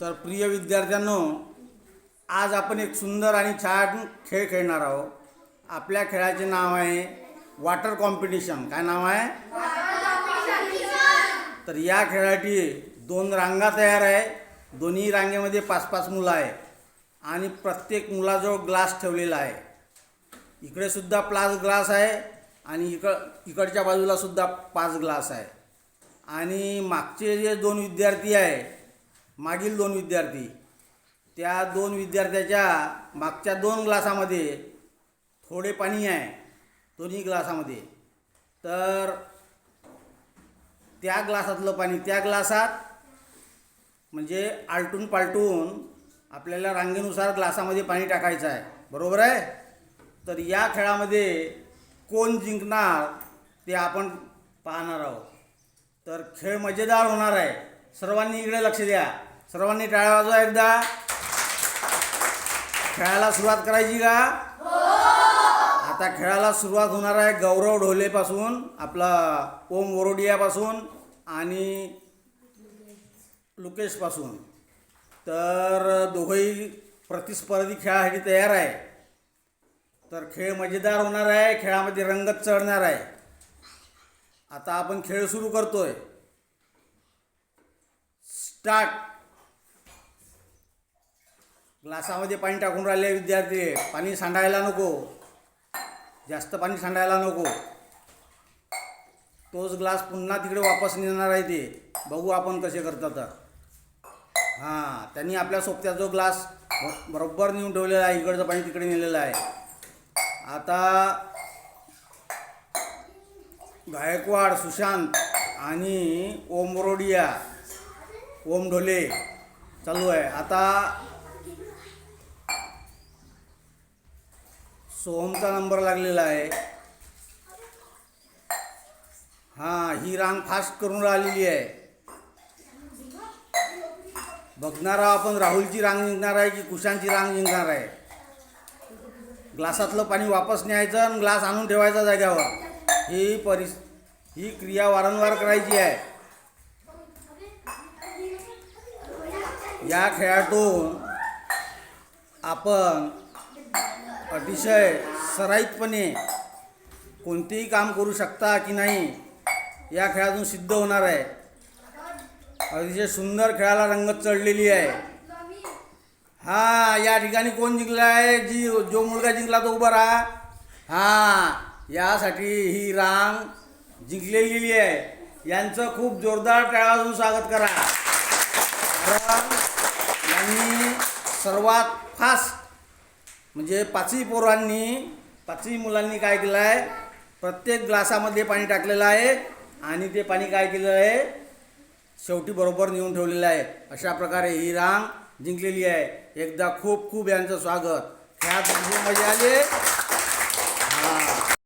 तर प्रिय विद्यार्थ्यांनो आज आपण एक सुंदर आणि छान खेळ खेळणार आहोत. आपल्या खेळाचे नाव आहे वॉटर कॉम्पिटिशन. काय नाव आहे? तर या खेळासाठी दोन रांगा तयार आहे. दोन्ही रांगेमध्ये पाच पाच मुलं आहे आणि प्रत्येक मुलाजवळ ग्लास ठेवलेला आहे. इकडे सुद्धा पाच ग्लास आहे आणि इकड इकडच्या बाजूला सुद्धा पाच ग्लास आहे. आणि मागचे जे दोन विद्यार्थी आहे मागील दोन विद्यार्थी. त्या दोन विद्यार्थ्याच्या मागच्या दोन ग्लासामध्ये थोडे पाणी आहे दोन्ही ग्लासामध्ये. तर त्या ग्लासातलं पाणी त्या ग्लासात म्हणजे आलटून पालटून आपल्याला रांगेनुसार ग्लासामध्ये पाणी टाकायचं आहे. बरोबर आहे? तर या खेळामध्ये कोण जिंकणार ते आपण पाहणार आहोत. तर खेळ मजेदार होणार आहे. सर्वांनी इकडे लक्ष द्या. सर्वांनी टाळ्या वाजवा एकदा. खेळायला सुरुवात करायची का? आता खेळाला सुरुवात होणार आहे गौरव ढोलेपासून आपला ओम वरोडियापासून आणि लुकेशपासून. तर दोघंही प्रतिस्पर्धी खेळासाठी तयार आहे. तर खेळ मजेदार होणार आहे खेळामध्ये रंगत चढणार आहे. आता आपण खेळ सुरू करतोय. स्टार्ट ग्लासामध्ये पाणी टाकून राहिले विद्यार्थी. पाणी सांडायला नको. जास्त पाणी सांडायला नको. तोच ग्लास पुन्हा तिकडे वापस नेणार आहे ते. बघू आपण कसे करतात तर. हां त्यांनी आपल्या सोबत्या जो ग्लास बरोबर नेऊन ठेवलेला आहे इकडचं पाणी तिकडे नेलेलं आहे. आता गायकवाड सुशांत आणि ओमरोडिया. ओम ढोले. चालू आहे. आता सोहमचा नंबर लागलेला आहे. हां ही रांग फास्ट करून राहिलेली आहे. बघणार आहोत आपण राहुलची रांग जिंकणार आहे की कुशांची रांग जिंकणार आहे? ग्लासातलं पाणी वापस न्यायचं आणि ग्लास आणून ठेवायचा जाग्यावर ही परिस ही क्रिया वारंवार करायची आहे. या खेळातून आपण अतिशय सराईतपणे कोणतेही काम करू शकता की नाही या खेळातून सिद्ध होणार आहे. अतिशय सुंदर खेळाला रंगत चढलेली आहे. हा या ठिकाणी कोण जिंकला आहे जी जो मुलगा जिंकला तो उभा राहा. हा यासाठी ही रांग जिंकलेली आहे. यांचं खूप जोरदार टाळा स्वागत करा. कारण यांनी सर्वात फास्ट म्हणजे पाचही पोरांनी पाचही मुलांनी काय केलं आहे? प्रत्येक ग्लासामध्ये पाणी टाकलेलं आहे आणि ते पाणी काय केलं आहे? शेवटी बरोबर नेऊन ठेवलेलं आहे. अशा प्रकारे ही रांग जिंकलेली आहे. एकदा खूप खूप यांचं स्वागत. ह्यात म्हणजे मजा आली.